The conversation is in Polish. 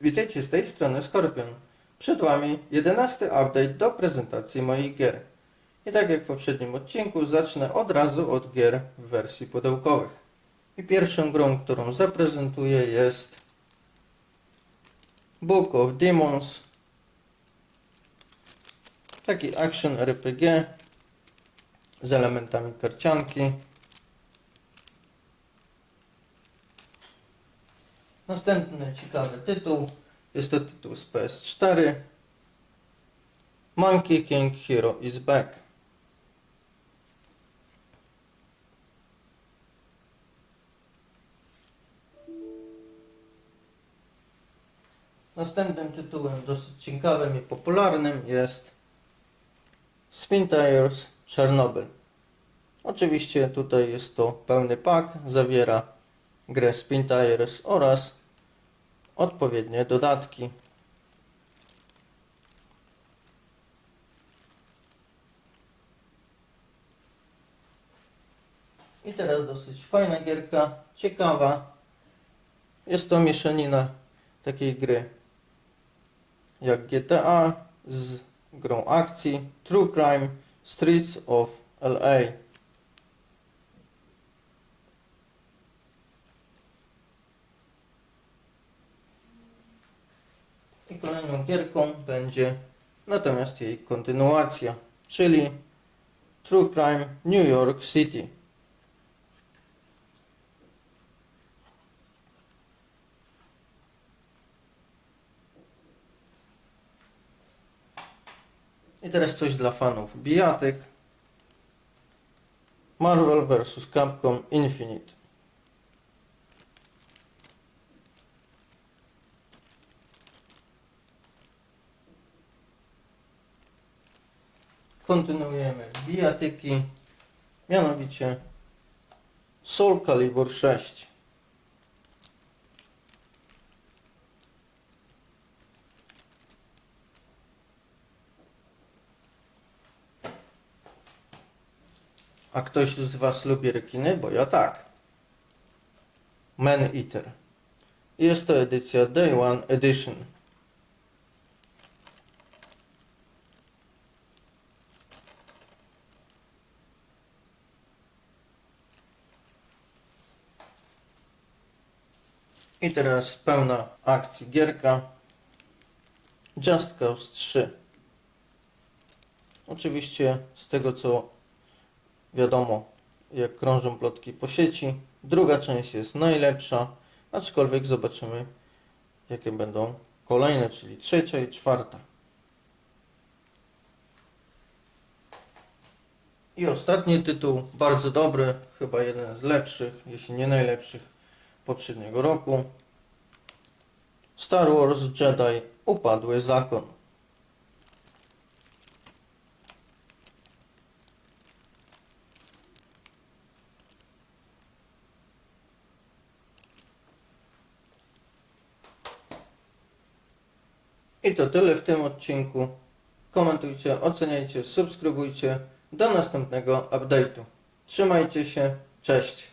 Witajcie z tej strony Skorpion. Przed Wami 11 update do prezentacji moich gier. I tak jak w poprzednim odcinku zacznę od razu od gier w wersji pudełkowych. I pierwszą grą, którą zaprezentuję jest Book of Demons. Taki action RPG z elementami karcianki. Następny ciekawy tytuł jest to tytuł z PS4 Monkey King Hero is Back. Następnym tytułem dosyć ciekawym i popularnym jest Spin Tires Chernobyl. Oczywiście tutaj jest to pełny pak, zawiera grę Spin Tires oraz odpowiednie dodatki. I teraz dosyć fajna gierka, ciekawa. Jest to mieszanina takiej gry jak GTA z grą akcji True Crime Streets of LA. I kolejną gierką będzie natomiast jej kontynuacja, czyli True Crime New York City. I teraz coś dla fanów bijatyk. Marvel vs. Capcom Infinite. Kontynuujemy bijatyki, mianowicie Soul Calibur 6. A ktoś z Was lubi rekiny? Bo ja tak. Man Eater. Jest to edycja Day One Edition. I teraz pełna akcji gierka. Just Cause 3. Oczywiście z tego co wiadomo, jak krążą plotki po sieci. Druga część jest najlepsza, aczkolwiek zobaczymy, jakie będą kolejne, czyli trzecia i czwarta. I ostatni tytuł, bardzo dobry, chyba jeden z lepszych, jeśli nie najlepszych poprzedniego roku. Star Wars Jedi Upadły Zakon. I to tyle w tym odcinku. Komentujcie, oceniajcie, subskrybujcie. Do następnego update'u. Trzymajcie się. Cześć.